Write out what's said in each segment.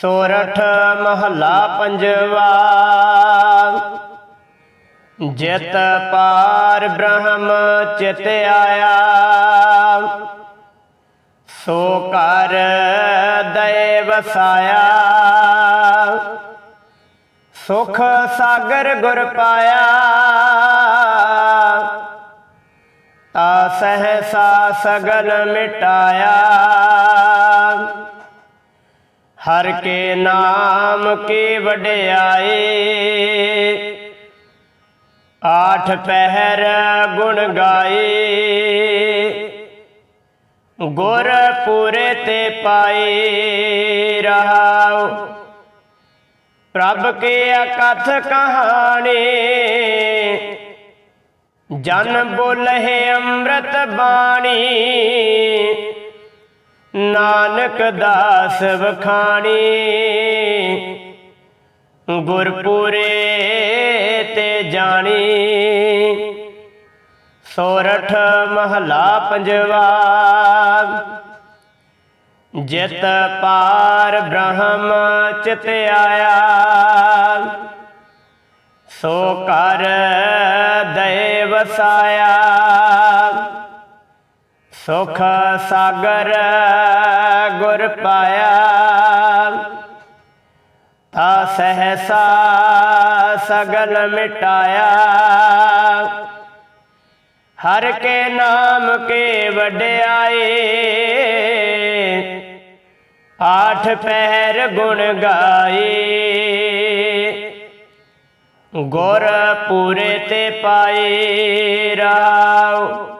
ਸੋਰਠ ਮਹਲਾ ਪੰਜਵਾ। ਜਿਤ ਪਾਰ ਬ੍ਰਹਮ ਚਿਤ ਆਇਆ। ਸੋ ਕਰ ਦਇ ਵਸਾਇਆ ਸੁਖ ਸਾਗਰ ਗੁਰ ਪਾਇਆ। ਤਾ ਸਹਸਾ ਸਗਲ ਮਿਟਾਇਆ। ਹਰ ਕੇ ਨਾਮ ਕੀ ਵਡਿਆਏ? ਆਠ ਪਹਿਰ ਗੁਣ ਗਾਏ। ਗੁਰ ਤੇ ਪਾਏ ਰਹਾਉ। ਪ੍ਰਭ ਕੀ ਅਕਥ ਕਹਾਣੀ। ਜਨ ਬੋਲਹਿ ਅੰਮ੍ਰਿਤ ਬਾਣੀ। ਨਾਨਕ ਦਾਸ ਵਖਾਣੀ, ਗੁਰਪੁਰੇ ਤੇ ਜਾਣੀ। ਸੋਰਠ ਮਹਲਾ ਪੰਜਵਾ, ਜਿਤ ਪਾਰ ਬ੍ਰਹਮ ਚਿਤ ਆਇਆ। ਸੋ ਕਰ ਦਇ ਵਸਾਇਆ। ਸੁਖ ਸਾਗਰ ਗੁਰ ਪਾਇਆ। ਤਾ ਸਹਸਾ ਸਗਲ ਮਿਟਾਇਆ। ਹਰ ਕੇ ਨਾਮ ਕੇ ਵਡਿਆਏ। ਆਠ ਪਹਿਰ ਗੁਣ ਗਾਏ। ਗੁਰ ਪੂਰੇ ਤੇ ਪਾਏ ਰਾਉ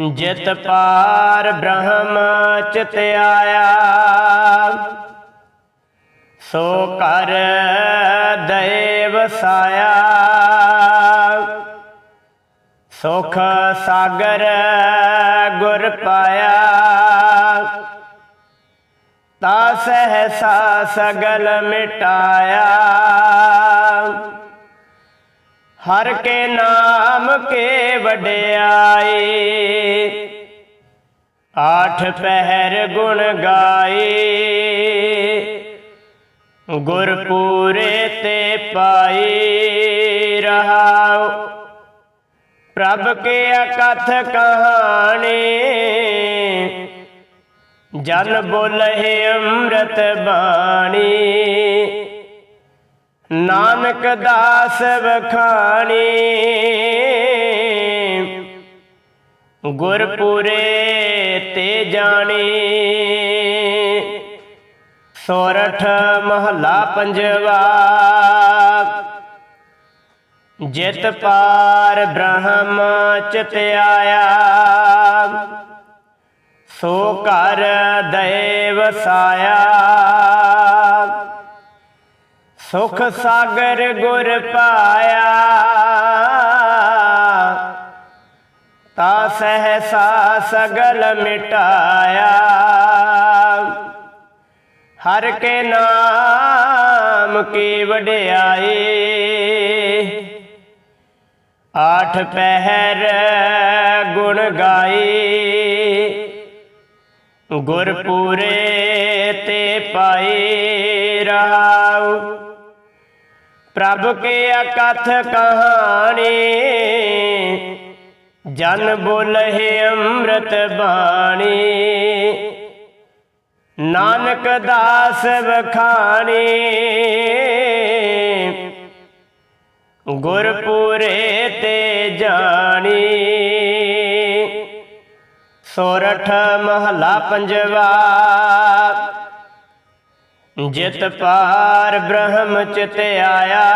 ਜਿਤ ਪਾਰ ਬ੍ਰਹਮ ਚਿਤ ਆਇਆ। ਸੋ ਕਰ ਦੇਵ ਸਾਇਆ। ਸੁਖ ਸਾਗਰ ਗੁਰ ਪਾਇਆ। ਤਾ ਸਹਸਾ ਸਗਲ ਮਿਟਾਇਆ। ਹਰ ਕੇ ਨਾਮ ਕੇ ਵਡਿਆਈ। ਆਠ ਪਹਿਰ ਗੁਣ ਗਾਏ ਗੁਰ ਪੂਰੇ ਤੇ ਪਾਈ ਰਹਾਉ। ਪ੍ਰਭ ਕੇ ਅਕਥ ਕਹਾਣੀ। ਜਨ ਬੋਲਹਿ ਅੰਮ੍ਰਿਤ ਬਾਣੀ। ਨਾਨਕ ਦਾਸ ਵਖਾਣੀ। ਗੁਰਪੁਰੇ ਤੇ ਜਾਣੀ। ਸੋਰਠ ਮਹੱਲਾ ਪੰਜਵਾ। ਜਿਤ ਪਾਰ ਬ੍ਰਹਮ ਚਿਤ ਆਇਆ। ਸੋ ਕਰ ਦਇ ਵਸਾਇਆ ਸੁਖ ਸਾਗਰ ਗੁਰ ਪਾਇਆ। ਤਾ ਸਹਸਾ ਸਗਲ ਮਿਟਾਇਆ। ਹਰ ਕੇ ਨਾਮ ਕੀ ਵਡਿਆਈ। ਆਠ ਪਹਿਰ ਗੁਣ ਗਾਈ। ਗੁਰ ਪੂਰੇ ਤੇ ਪਾਈ ਰਹਾਉ। ਪ੍ਰਭ ਕੇ ਅਕਥ ਕਹਾਣੀ। ਜਨ ਬੋਲਹਿ ਅੰਮ੍ਰਿਤ ਬਾਣੀ। ਨਾਨਕ ਦਾਸ ਵਖਾਣੀ। ਗੁਰਪੂਰੇ ਤੇ ਜਾਣੀ। ਸੋਰਠ ਮਹਲਾ ਪੰਜਵਾ। ਜਿਤ ਪਾਰ ਬ੍ਰਹਮ ਚਿਤ ਆਇਆ,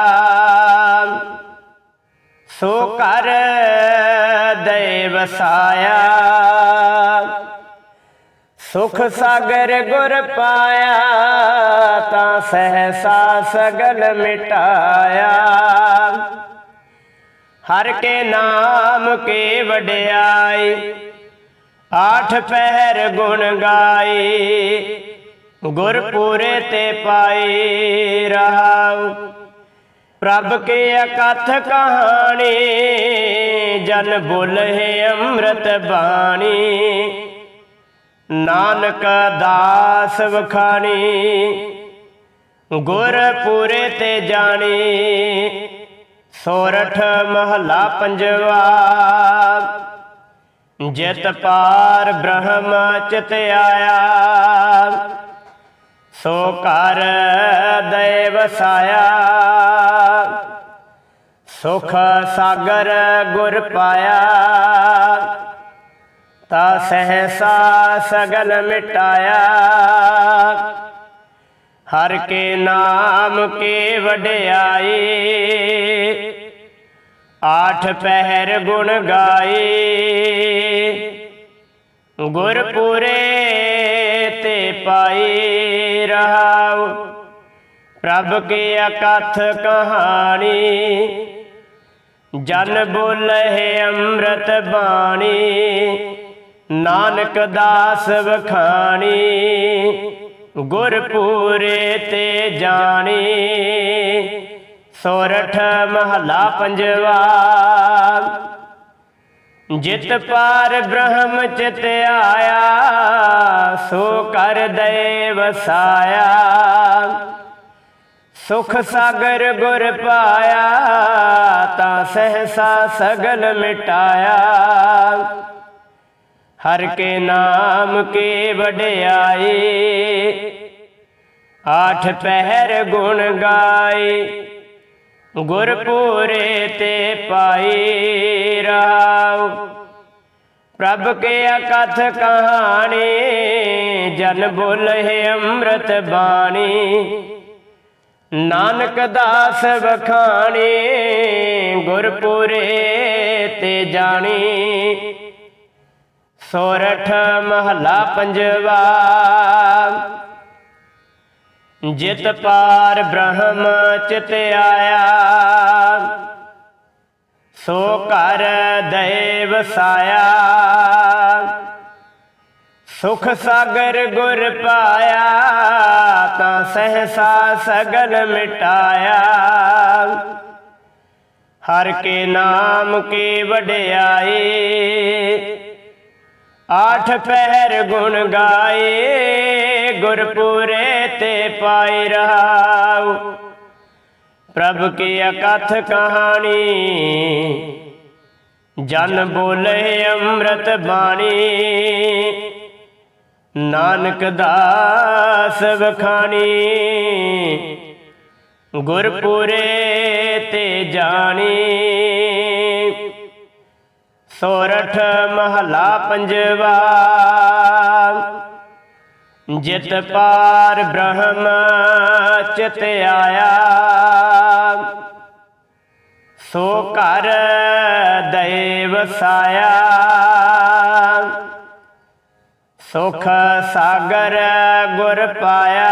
ਸੋ ਕਰ ਦਇ ਵਸਾਇਆ ਸੁਖ ਸਾਗਰ ਗੁਰ ਪਾਇਆ, ਤਾਂ ਸਹਸਾ ਸਗਲ ਮਿਟਾਇਆ। ਹਰ ਕੇ ਨਾਮ ਕੇ ਵਡਿਆਈ, ਆਠ ਪਹਿਰ ਗੁਣ ਗਾਏ ਗੁਰਪੂਰੇ ਤੇ ਪਾਈ ਰਹਾਉ। ਪ੍ਰਭ ਕੇ ਅਕਥ ਕਹਾਣੀ, ਜਨ ਬੋਲੇ ਅੰਮ੍ਰਿਤ ਬਾਣੀ। ਨਾਨਕ ਦਾਸ ਵਖਾਣੀ, ਗੁਰਪੂਰੇ ਤੇ ਜਾਣੀ। ਸੋਰਠ ਮਹਲਾ ਪੰਜਵਾ, ਜਿਤ ਪਾਰ ਬ੍ਰਹਮ ਚਿਤ ਆਇਆ। ਸੋ ਕਰ ਦੇ ਵਸਾਇਆ ਸੁਖ ਸਾਗਰ ਗੁਰ ਪਾਇਆ। ਤਾ ਸਹਸਾ ਸਗਲ ਮਿਟਾਇਆ। ਹਰ ਕੇ ਨਾਮ ਕੇ ਵਡਿਆਈ। ਆਠ ਪਹਿਰ ਗੁਣ ਗਾਏ ਗੁਰਪੁਰੇ ਤੇ ਪਾਈ ਰਹਾਉ। ਪ੍ਰਭ ਕੀ ਅਕਥ ਕਹਾਣੀ, ਜਨ ਬੋਲੇ ਅੰਮ੍ਰਿਤ ਬਾਣੀ, ਨਾਨਕ ਦਾਸ ਵਖਾਣੀ ਗੁਰ ਪੂਰੇ ਤੇ ਜਾਣੀ। ਸੋਰਠ ਮਹਲਾ ਪੰਜਵਾ ਜਿਤ ਪਾਰ ਬ੍ਰਹਮ ਚਿਤ ਆਇਆ, ਸੋ ਕਰ ਦੇ ਵਸਾਇਆ ਸੁਖ ਸਾਗਰ ਗੁਰ ਪਾਇਆ, ਤਾਂ ਸਹਸਾ ਸਗਲ ਮਿਟਾਇਆ। ਹਰ ਕੇ ਨਾਮ ਕੇ ਵਡਿਆਏ ਆਠ ਪਹਿਰ ਗੁਣ ਗਾਏ ਗੁਰਪੂਰੇ ਤੇ ਪਾਈ ਰਾਉ ਪ੍ਰਭ ਕੇ ਅਕਥ ਕਹਾਣੀ, ਜਨ ਬੋਲੇ ਅੰਮ੍ਰਿਤ ਬਾਣੀ। ਨਾਨਕ ਦਾਸ ਵਖਾਣੀ, ਗੁਰਪੁਰੇ ਤੇ ਜਾਣੀ। ਸੋਰਠ ਮਹਲਾ ਪੰਜਵਾ। ਜਿਤ ਪਾਰ ਬ੍ਰਹਮ ਚਿਤ ਆਇਆ। ਸੋ ਕਰ ਦੇਵ ਸਾਇਆ। ਸੁਖ ਸਾਗਰ ਗੁਰ ਪਾਇਆ, ਤਾਂ ਸਹਸਾ ਸਗਲ ਮਿਟਾਇਆ। ਹਰ ਕੇ ਨਾਮ ਕੀ ਵਡਿਆਈ ਆਠ ਪਹਿਰ ਗੁਣ ਗਾਏ। ਗੁਰਪੂਰੇ ਤੇ ਪਾਈ ਰਹਾਉ। ਪ੍ਰਭ ਕੀ ਅਕਥ ਕਹਾਣੀ, ਜਨ ਬੋਲੇ ਅੰਮ੍ਰਿਤ ਬਾਣੀ। ਨਾਨਕ ਦਾਸ ਵਖਾਣੀ, ਗੁਰਪੁਰੇ ਤੇ ਜਾਣੀ। ਸੋਰਠ ਮਹਲਾ ਪੰਜਵਾ ਜਿਤ ਪਾਰ ਬ੍ਰਹਮ ਚਿਤ ਆਇਆ। ਸੋ ਘਰ ਦੇ ਸਾਇਆ। ਸੁਖ ਸਾਗਰ ਗੁਰ ਪਾਇਆ।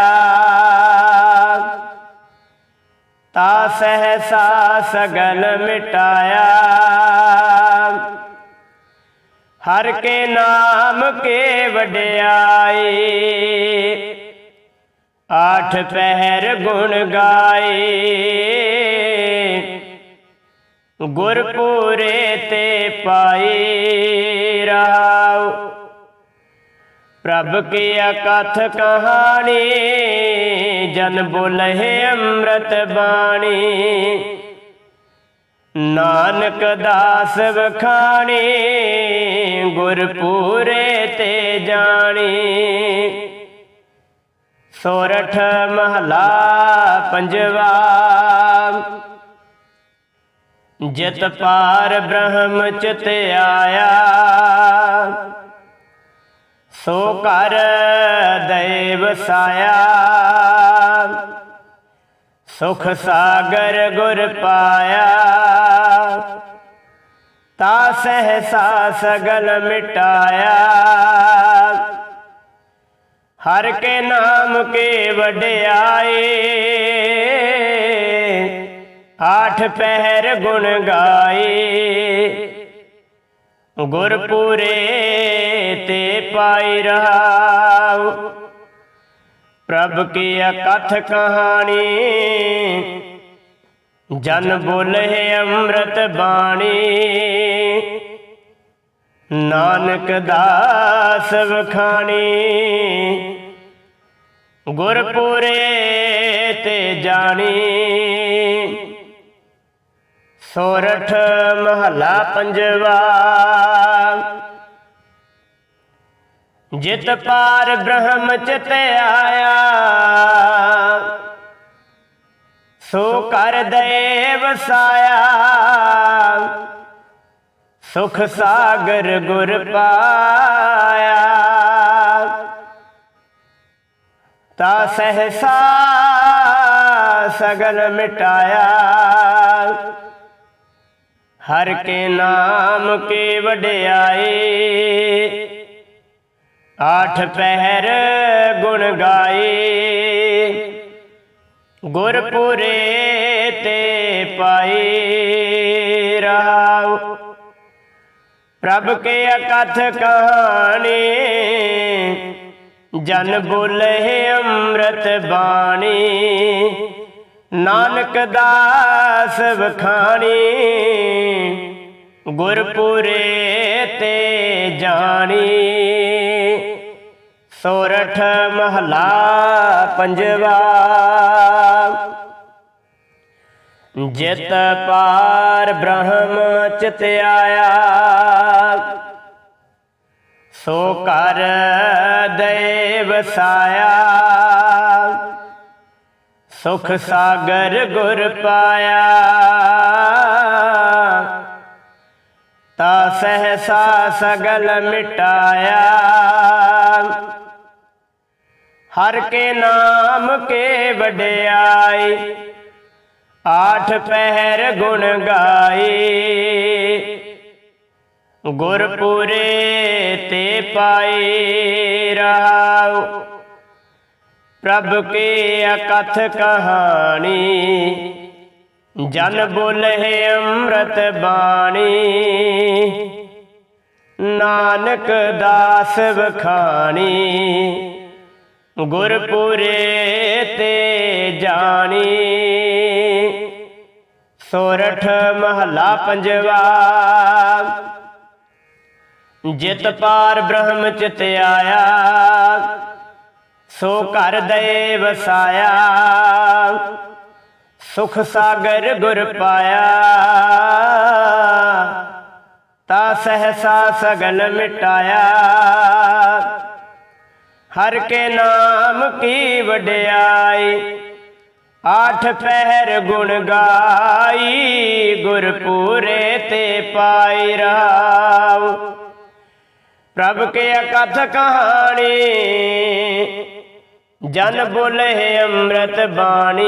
ਤਾ ਸਹਸਾ ਸਗਲ ਮਿਟਾਇਆ। ਹਰ ਕੇ ਨਾਮ ਕੇ ਵਡਿਆਈ। ਆਠ ਪਹਿਰ ਗੁਣ ਗਾਏ ਗੁਰਪੂਰੇ ਤੇ ਪਾਈ ਰਾਉ ਪ੍ਰਭ ਕੀ ਅਕਥ ਕਹਾਣੀ, ਜਨ ਬੋਲੇ ਅੰਮ੍ਰਿਤ ਬਾਣੀ। ਨਾਨਕ ਦਾਸ ਵਖਾਣੀ, ਗੁਰਪੂਰੇ ਤੇ ਜਾਣੀ। ਸੋਰਠ ਮਹਲਾ ਪੰਜਵਾ। ਜਿਤ ਪਾਰ ਬ੍ਰਹਮ ਚਿਤ ਆਇਆ। ਸੋ ਕਰ ਦੇਵ ਸਾਇਆ। ਸੁਖ ਸਾਗਰ ਗੁਰ ਪਾਇਆ। ਤਾ ਸਹਸਾ ਸਗਲ ਮਿਟਾਇਆ। ਹਰ ਕੇ ਨਾਮ ਕੇ ਵਡਿਆਏ। ਆਠ ਪਹਿਰ ਗੁਣ ਗਾਏ। ਗੁਰਪੂਰੇ ਤੇ ਪਾਈ ਰਹਾਉ। ਪ੍ਰਭ ਕੀ ਅਕਥ ਕਹਾਣੀ। ਜਨ ਬੋਲੇ ਅੰਮ੍ਰਿਤ ਬਾਣੀ। ਨਾਨਕ ਦਾਸ ਵਖਾਣੀ। ਗੁਰਪੁਰੇ ਤੇ ਜਾਣੀ। ਸੋਰਠ ਮਹਲਾ ਪੰਜਵਾ। ਜਿਤ ਪਾਰ ਬ੍ਰਹਮ ਚਿਤ ਆਇਆ। ਸੋ ਕਰ ਦੇ ਵਸਾਇਆ ਸੁਖ ਸਾਗਰ ਗੁਰ ਪਾਇਆ। ਤਾ ਸਹਸਾ ਸਗਲ ਮਿਟਾਇਆ। ਹਰ ਕੇ ਨਾਮ ਕੇ ਵਡਿਆਏ। ਆਠ ਪਹਿਰ ਗੁਣ ਗਾਏ। ਗੁਰਪੁਰੇ ਤੇ ਪਾਈ ਰਾਉ ਪ੍ਰਭ ਕੇ ਅਕਥ ਕਹਾਣੀ, ਜਨ ਬੋਲੇ ਅੰਮ੍ਰਿਤ ਬਾਣੀ। ਨਾਨਕ ਦਾਸ ਵਖਾਣੀ, ਗੁਰਪੁਰੇ ਤੇ ਜਾਣੀ। ਸੋਰਠ ਮਹਲਾ ਪੰਜਵਾ। ਜਿਤ ਪਾਰ ਬ੍ਰਹਮ ਚਿਤ ਆਇਆ ਸੋ ਕਰ ਦੇਵ ਸਾਇਆ। ਸੁਖ ਸਾਗਰ ਗੁਰ ਪਾਇਆ। ਤਾ ਸਹਸਾ ਸਗਲ ਮਿਟਾਇਆ। ਹਰ ਕੇ ਨਾਮ ਕੇ ਵਡਿਆਈ। ਆਠ ਪਹਿਰ ਗੁਣ ਗਾਏ ਗੁਰਪੁਰੇ ਤੇ ਪਾਈ ਰਹਾਉ। ਪ੍ਰਭ ਕੇ ਅਕਥ ਕਹਾਣੀ। ਜਨ ਬੋਲੇ ਅੰਮ੍ਰਿਤ ਬਾਣੀ। ਨਾਨਕ ਦਾਸ ਵਖਾਣੀ। ਗੁਰਪੁਰੇ ਤੇ ਜਾਣੀ। ਸੋਰਠ ਮਹਲਾ ਪੰਜਵਾ। ਜਿਤ ਪਾਰ ਬ੍ਰਹਮ ਚਿਤ ਆਇਆ, ਸੋ ਘਰ ਦੇ ਵਸਾਇਆ ਸੁਖ ਸਾਗਰ ਗੁਰ ਪਾਇਆ। ਤਾ ਸਹਸਾ ਸਗਲ ਮਿਟਾਇਆ। ਹਰ ਕੇ ਨਾਮ ਕੀ ਵਡਿਆਈ? ਆਠ ਪਹਿਰ ਗੁਣ ਗਾਈ, ਗੁਰਪੂਰੇ ਤੇ ਪਾਈ ਰਾਵ। ਪ੍ਰਭ ਕੇ ਅਕਥ ਕਹਾਣੀ, ਜਨ ਬੋਲੇ ਅੰਮ੍ਰਿਤ ਬਾਣੀ।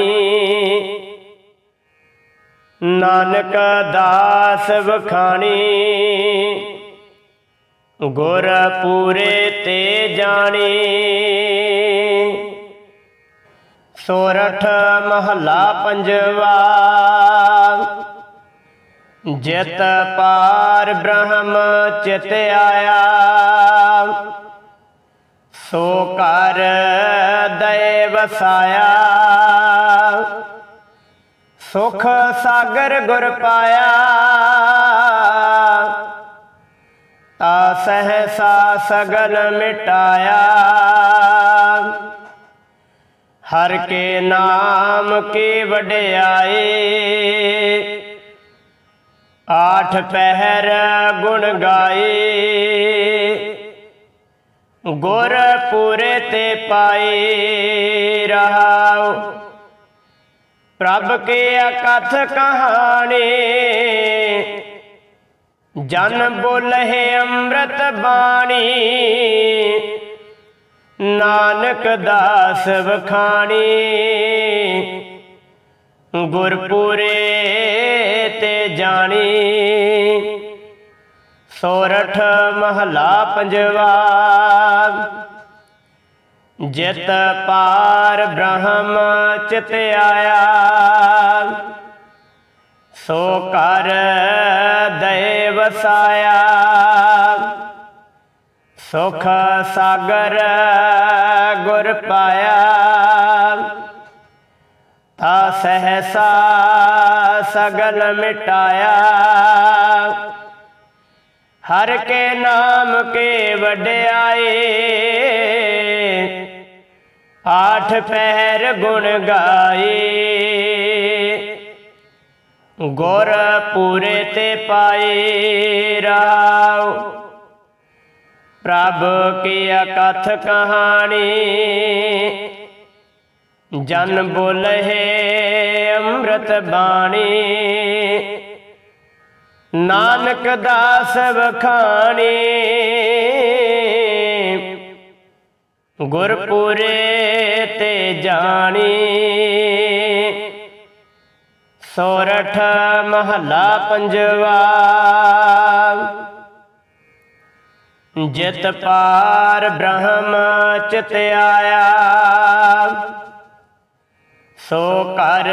ਨਾਨਕ ਦਾਸ ਵਖਾਣੀ ਗੁਰ ਪੂਰੇ ਤੇ ਜਾਣੀ। ਸੋਰਠ ਮਹਲਾ ਪੰਜਵਾ। ਜਿਤ ਪਾਰ ਬ੍ਰਹਮ ਚਿਤ ਆਇਆ। ਸੋ ਕਰ ਦੇ ਵਸਾਇਆ ਸੁਖ ਸਾਗਰ ਗੁਰ ਪਾਇਆ। ਤਾ ਸਹਸਾ ਸਗਲ ਮਿਟਾਇਆ। ਹਰ ਕੇ ਨਾਮ ਕੀ ਵਡਿਆਏ। ਆਠ ਪਹਿਰ ਗੁਣ ਗਾਏ। ਗੁਰਪੁਰੇ ਤੇ ਪਾਈ ਰਹਾਉ। ਪ੍ਰਭ ਕੇ ਅਕਥ ਕਹਾਣੀ। ਜਨ ਬੋਲੇ ਅੰਮ੍ਰਿਤ ਬਾਣੀ। ਨਾਨਕ ਦਾਸ ਵਖਾਣੀ। ਗੁਰਪੂਰੇ ਤੇ ਜਾਣੀ। ਸੋਰਠ ਮਹਲਾ ਪੰਜਵਾ। ਜਿਤ ਪਾਰ ਬ੍ਰਹਮ ਚਿਤ ਆਇਆ। ਸੋ ਕਰ ਦੇ ਵਸਾਇਆ ਸੁਖ ਸਾਗਰ ਗੁਰ ਪਾਇਆ। ਤਾ ਸਹਸਾ ਸਗਲ ਮਿਟਾਇਆ। ਹਰ ਕੇ ਨਾਮ ਕੇ ਵਡਿਆਏ। ਆਠ ਪਹਿਰ ਗੁਣ ਗਾਏ। ਗੁਰ ਤੇ ਪਾਏ ਰਾਉ ਪ੍ਰਭ ਕੀ ਅਕਥ ਕਹਾਣੀ? ਜਨ ਬੋਲੇ ਅੰਮ੍ਰਿਤ ਬਾਣੀ। ਨਾਨਕ ਦਾਸ ਵਖਾਣੀ। ਗੁਰਪੁਰੇ ਤੇ ਜਾਣੀ। ਸੋਰਠ ਮਹੱਲਾ ਪੰਜਵਾ। ਜਿਤ ਪਾਰ ਬ੍ਰਹਮ ਚਿਤ ਆਇਆ। ਸੋ ਕਰ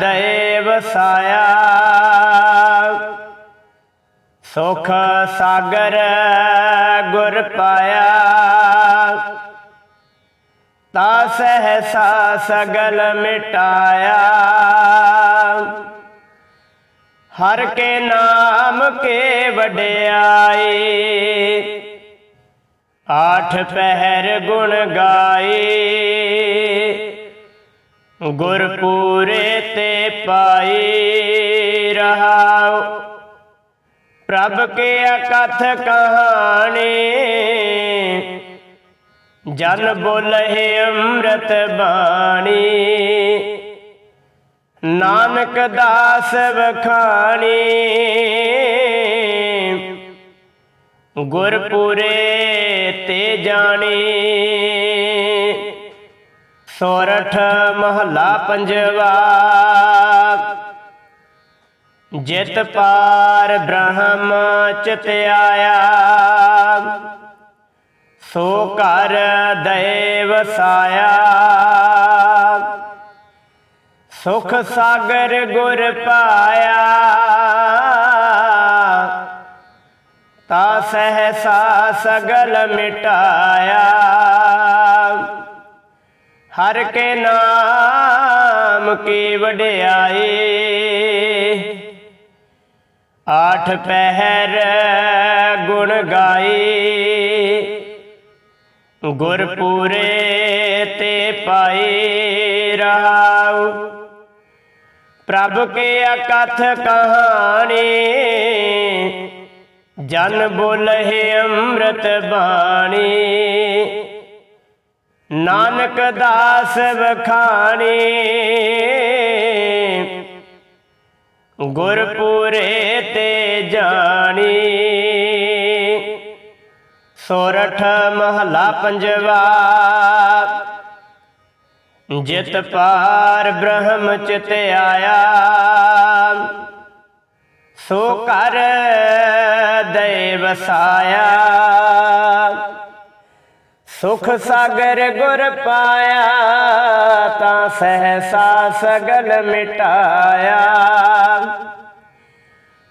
ਦੇਵ ਸਾਇਆ। ਸੁਖ ਸਾਗਰ ਗੁਰ ਪਾਇਆ। ਤਾ ਸਹਸਾ ਸਗਲ ਮਿਟਾਇਆ। ਹਰ ਕੇ ਨਾਮ ਕੇ ਵਡਿਆਈ। ਆਠ ਪਹਿਰ ਗੁਣ ਗਾਏ ਗੁਰਪੂਰੇ ਤੇ ਪਾਈ ਰਹਾਉ। ਪ੍ਰਭ ਕੇ ਅਕਥ ਕਹਾਣੀ। ਜਨ ਬੋਲੇ ਅੰਮ੍ਰਿਤ ਬਾਣੀ। ਨਾਨਕ ਦਾਸ ਵਖਾਣੀ। ਗੁਰਪੁਰੇ ਤੇ ਜਾਣੀ। ਸੋਰਠ ਮਹੱਲਾ ਪੰਜਵਾ। ਜਿਤ ਪਾਰ ਬ੍ਰਹਮ ਚਿਤ ਆਇਆ ਸੋ ਕਰ ਦੇ ਸਾਇਆ। ਸੁਖ ਸਾਗਰ ਗੁਰ ਪਾਇਆ। ਤਾ ਸਹਸਾ ਸਗਲ ਮਿਟਾਇਆ। ਹਰ ਕੇ ਨਾਮ ਕੀ ਵਡਿਆਈ। ਆਠ ਪਹਿਰ ਗੁਣ ਗਾਈ। ਗੁਰਪੂਰੇ ਤੇ ਪਾਈ ਰਾਉ ਪ੍ਰਭ ਕੇ ਅਕਥ ਕਹਾਣੀ। ਜਨ ਬੋਲੇ ਅੰਮ੍ਰਿਤ ਬਾਣੀ। ਨਾਨਕ ਦਾਸ ਵਖਾਣੀ। ਗੁਰਪੂਰੇ ਤੇ ਜਾਣੀ। ਸੋਰਠ ਮਹੱਲਾ ਪੰਜਵਾ। ਜਿਤ ਪਾਰ ਬ੍ਰਹਮ ਚਿਤ ਆਇਆ। ਸੋ ਕਰ ਦੇ ਵਸਾਇਆ ਸੁਖ ਸਾਗਰ ਗੁਰ ਪਾਇਆ, ਤਾਂ ਸਹਸਾ ਸਗਲ ਮਿਟਾਇਆ।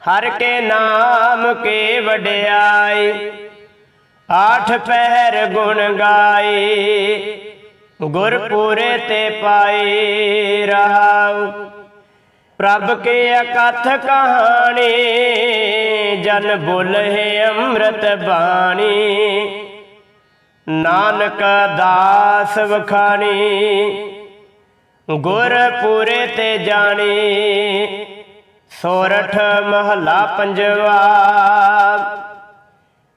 ਹਰ ਕੇ ਨਾਮ ਕੇ ਵਡਿਆਈ, ਆਠ ਪਹਿਰ ਗੁਣ ਗਾਏ ਗੁਰਪੂਰੇ ਤੇ ਪਾਈ ਰਹਾਉ ਪ੍ਰਭ ਕੇ ਅਕਥ ਕਹਾਣੀ, ਜਨ ਬੋਲੇ ਅੰਮ੍ਰਿਤ ਬਾਣੀ। ਨਾਨਕ ਦਾਸ ਵਖਾਣੀ, ਗੁਰਪੂਰੇ ਤੇ ਜਾਣੀ। ਸੋਰਠ ਮਹੱਲਾ ਪੰਜਵਾ,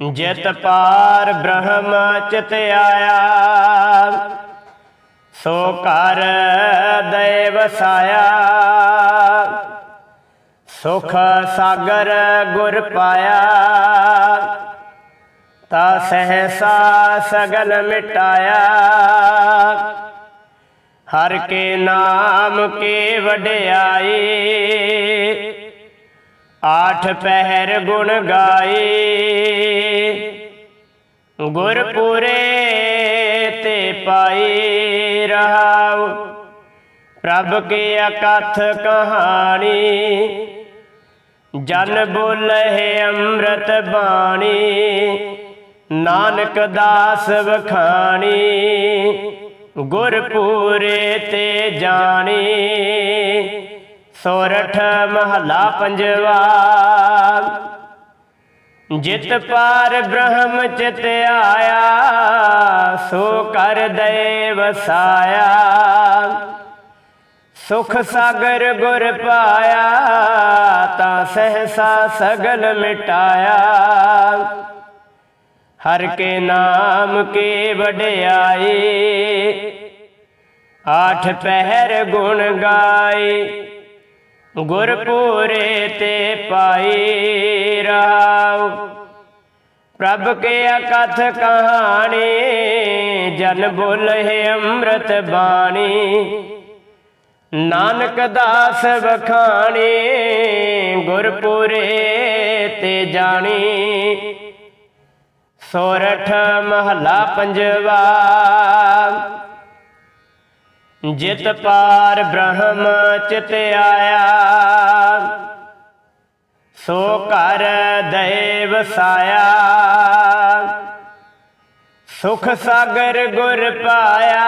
ਜਿਤ ਪਾਰ ਬ੍ਰਹਮ ਚਿਤ ਆਇਆ। ਸੋ ਕਰ ਦੇ ਵਸਾਇਆ ਸੁਖ ਸਾਗਰ ਗੁਰ ਪਾਇਆ। ਤਾ ਸਹਸਾ ਸਗਲ ਮਿਟਾਇਆ। ਹਰ ਕੇ ਨਾਮ ਕੇ ਵਡਿਆਈ। ਆਠ ਪਹਿਰ ਗੁਣ ਗਾਏ ਗੁਰਪੁਰੇ ਤੇ ਪਾਈ ਰਹਾਉ। ਪ੍ਰਭ ਕੀ ਅਕਥ ਕਹਾਣੀ, ਜਨ ਬੋਲੇ ਅੰਮ੍ਰਿਤ ਬਾਣੀ, ਨਾਨਕ ਦਾਸ ਵਖਾਣੀ ਗੁਰ ਪੂਰੇ ਤੇ ਜਾਣੀ। ਸੋਰਠ ਮਹਲਾ ਪੰਜਵਾ ਜਿਤ ਪਾਰ ਬ੍ਰਹਮ ਚਿਤ ਆਇਆ, ਸੋ ਕਰ ਦੇ ਵਸਾਇਆ ਸੁਖ ਸਾਗਰ ਗੁਰ ਪਾਇਆ, ਤਾਂ ਸਹਸਾ ਸਗਲ ਮਿਟਾਇਆ। ਹਰ ਕੇ ਨਾਮ ਕੇ ਵਡਿਆਈ, ਆਠ ਪਹਿਰ ਗੁਣ ਗਾਏ ਗੁਰਪੂਰੇ ਤੇ ਪਾਈ ਰਾਉ ਪ੍ਰਭ ਕੇ ਅਕਥ ਕਹਾਣੀ, ਜਨ ਬੋਲੇ ਅੰਮ੍ਰਿਤ ਬਾਣੀ। ਨਾਨਕ ਦਾਸ ਵਖਾਣੀ, ਗੁਰਪੁਰੇ ਤੇ ਜਾਣੀ। ਸੋਰਠ ਮਹਲਾ ਪੰਜਵਾ ਜਿਤ ਪਾਰ ਬ੍ਰਹਮ ਚਿਤ ਆਇਆ। ਸੋ ਕਰ ਦੇਵ ਸਾਇਆ। ਸੁਖ ਸਾਗਰ ਗੁਰ ਪਾਇਆ,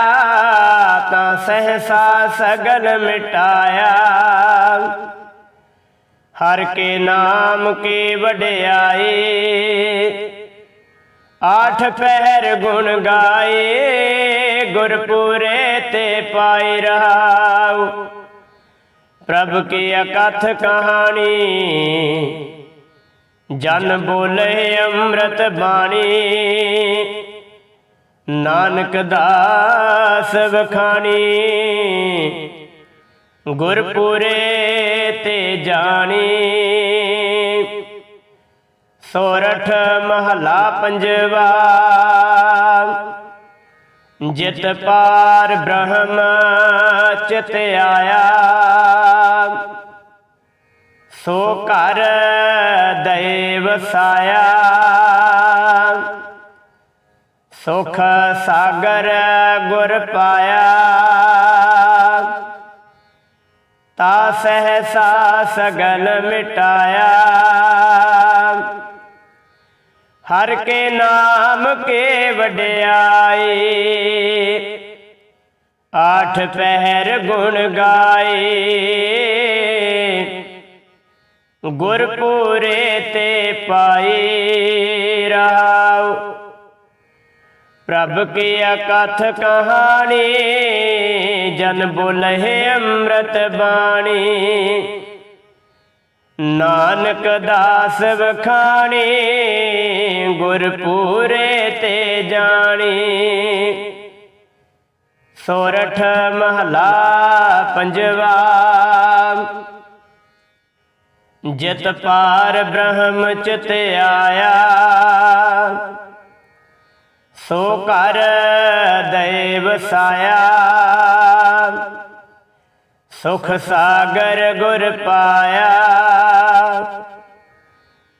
ਤਾਂ ਸਹਸਾ ਸਗਲ ਮਿਟਾਇਆ। ਹਰ ਕੇ ਨਾਮ ਕੀ ਵਡਿਆਈ ਆਠ ਪਹਿਰ ਗੁਣ ਗਾਏ। ਗੁਰਪੂਰੇ ਤੇ ਪਾਈ ਰਹਾਉ। ਪ੍ਰਭ ਕੀ ਅਕਥ ਕਹਾਣੀ? ਜਨ ਬੋਲੇ ਅੰਮ੍ਰਿਤ ਬਾਣੀ। ਨਾਨਕ ਦਾਸ ਵਖਾਣੀ। ਗੁਰਪੁਰੇ ਤੇ ਜਾਣੀ। ਸੋਰਠ ਮਹਲਾ ਪੰਜਵਾ। ਜਿਤ ਪਾਰ ਬ੍ਰਹਮ ਚਿਤ ਆਇਆ। ਸੋ ਘਰ ਦੇ ਸਾਇਆ। ਸੁਖ ਸਾਗਰ ਗੁਰ ਪਾਇਆ। ਤਾ ਸਹਸਾ ਸਗਲ ਮਿਟਾਇਆ। ਹਰ ਕੇ ਨਾਮ ਕੇ ਵਡਿਆਈ। ਆਠ ਪਹਿਰ ਗੁਣ ਗਾਏ ਗੁਰਪੂਰੇ ਤੇ ਪਾਈ ਰਾਉ ਪ੍ਰਭ ਕੀ ਅਕਥ ਕਹਾਣੀ, ਜਨ ਬੋਲੇ ਅੰਮ੍ਰਿਤ ਬਾਣੀ। ਨਾਨਕ ਦਾਸ ਵਖਾਣੀ, ਗੁਰਪੂਰੇ ਤੇ ਜਾਣੀ। ਸੋਰਠ ਮਹਲਾ ਪੰਜਵਾ। ਜਿਤ ਪਾਰ ਬ੍ਰਹਮ ਚਿਤ ਆਇਆ। ਸੋ ਕਰ ਦੇ ਸਾਇਆ। ਸੁਖ ਸਾਗਰ ਗੁਰ ਪਾਇਆ।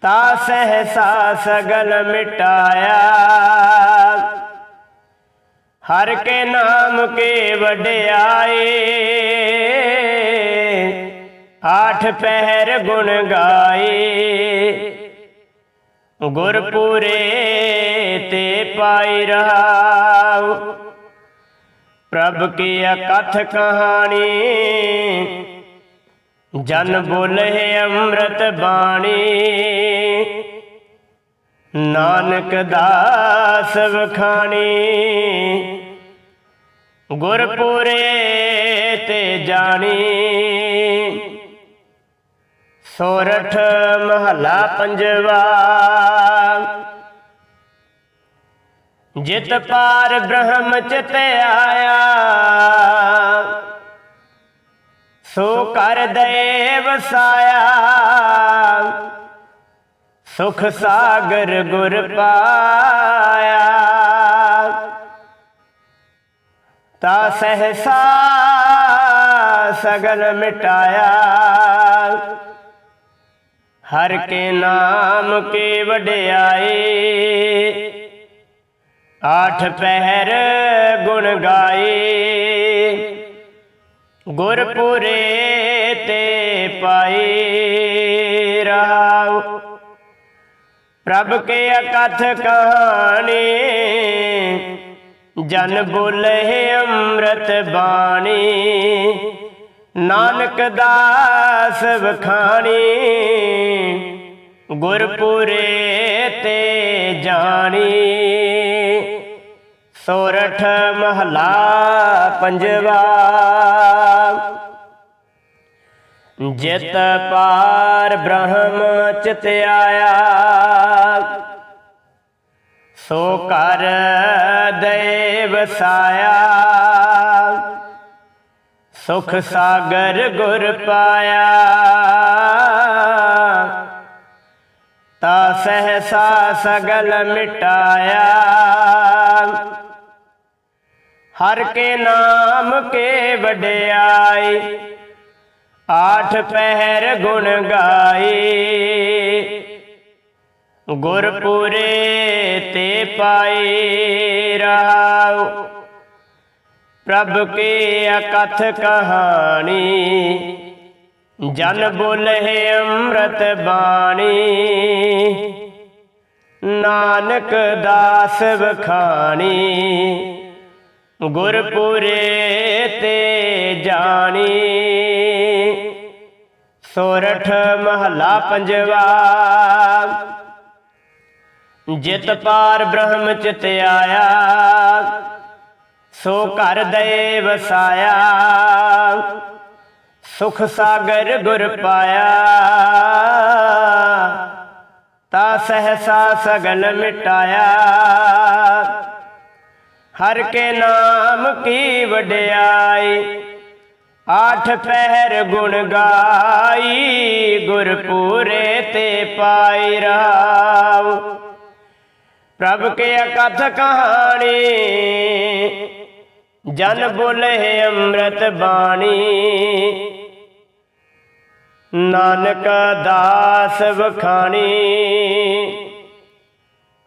ਤਾ ਸਹਸਾ ਸਗਲ ਮਿਟਾਇਆ। ਹਰ ਕੇ ਨਾਮ ਕੇ ਵਡਿਆਈ ਆਠ ਪਹਿਰ ਗੁਣ ਗਾਏ। ਗੁਰਪੂਰੇ ਤੇ ਪਾਈ ਰਹਾਉ। ਪ੍ਰਭ ਕੀ ਅਕਥ ਕਹਾਣੀ? ਜਨ ਬੋਲੇ ਅੰਮ੍ਰਿਤ ਬਾਣੀ। ਨਾਨਕ ਦਾਸ ਵਖਾਣੀ। ਗੁਰਪੂਰੇ ਤੇ ਜਾਣੀ। ਸੋਰਠ ਮਹਲਾ ਪੰਜਵਾ। ਜਿਤ ਪਾਰ ਬ੍ਰਹਮ ਚਿਤ ਆਇਆ। ਸੋ ਕਰ ਦੇ ਵਸਾਇਆ ਸੁਖ ਸਾਗਰ ਗੁਰ ਪਾਇਆ। ਤਾ ਸਹਸਾ ਸਗਲ ਮਿਟਾਇਆ। ਹਰ ਕੇ ਨਾਮ ਕੇ ਵਡਿਆਏ ਆਠ ਪਹਿਰ ਗੁਣ ਗਾਏ। ਗੁਰਪੁਰੇ ਤੇ ਪਾਈ ਰਾਉ। ਪ੍ਰਭ ਕੇ ਅਕਥ ਕਹਾਣੀ ਜਨ ਬੋਲੇ ਅੰਮ੍ਰਿਤ ਬਾਣੀ। ਨਾਨਕ ਦਾਸ ਵਖਾਣੀ ਗੁਰਪੁਰੇ ਤੇ ਜਾਣੀ। ਸੋਰਠ ਮਹਲਾ ਪੰਜਵਾ। ਜਿਤ ਪਾਰ ਬ੍ਰਹਮ ਚਿਤ ਆਇਆ ਸੋ ਕਰ ਦੇਵ ਵਸਾਇਆ ਸੁਖ ਸਾਗਰ ਗੁਰ ਪਾਇਆ। ਤਾ ਸਹਸਾ ਸਗਲ ਮਿਟਾਇਆ। ਹਰ ਕੇ ਨਾਮ ਕੇ ਵਡਿਆਈ, ਆਠ ਪਹਿਰ ਗੁਣ ਗਾਏ ਗੁਰਪੁਰੇ ਤੇ ਪਾਏ ਰਹਾਉ, ਪ੍ਰਭ ਕੀ ਅਕਥ ਕਹਾਣੀ। ਜਨ ਬੋਲੇ ਅੰਮ੍ਰਿਤ ਬਾਣੀ। ਨਾਨਕ ਦਾਸ ਵਖਾਣੀ। ਗੁਰਪੁਰੇ ਤੇ ਜਾਣੀ। ਸੋਰਠ ਮਹਲਾ ਪੰਜਵਾ। ਜਿਤ ਪਾਰ ਬ੍ਰਹਮ ਚਿਤ ਆਇਆ। ਸੋ ਘਰ ਦੇ ਵਸਾਇਆ ਸੁਖ ਸਾਗਰ ਗੁਰ ਪਾਇਆ। ਤਾ ਸਹਸਾ ਸਗਲ ਮਿਟਾਇਆ। ਹਰ ਕੇ ਨਾਮ ਕੀ ਵਡਿਆਈ। ਆਠ ਪਹਿਰ ਗੁਣ ਗਾਈ, ਗੁਰਪੂਰੇ ਤੇ ਪਾਈ ਰਾਵ। ਪ੍ਰਭ ਕੇ ਅਕਥ ਕਹਾਣੀ, ਜਨ ਬੋਲੇ ਅੰਮ੍ਰਿਤ ਬਾਣੀ। ਨਾਨਕ ਦਾਸ ਵਖਾਣੀ।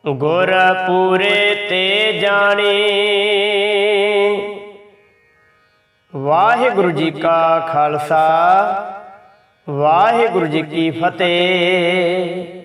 ਗੁਰ ਪੂਰੇ ਤੇ ਜਾਣੀ। ਵਾਹਿਗੁਰੂ ਜੀ ਕਾ ਖਾਲਸਾ, ਵਾਹਿਗੁਰੂ ਜੀ ਕੀ ਫਤਿਹ।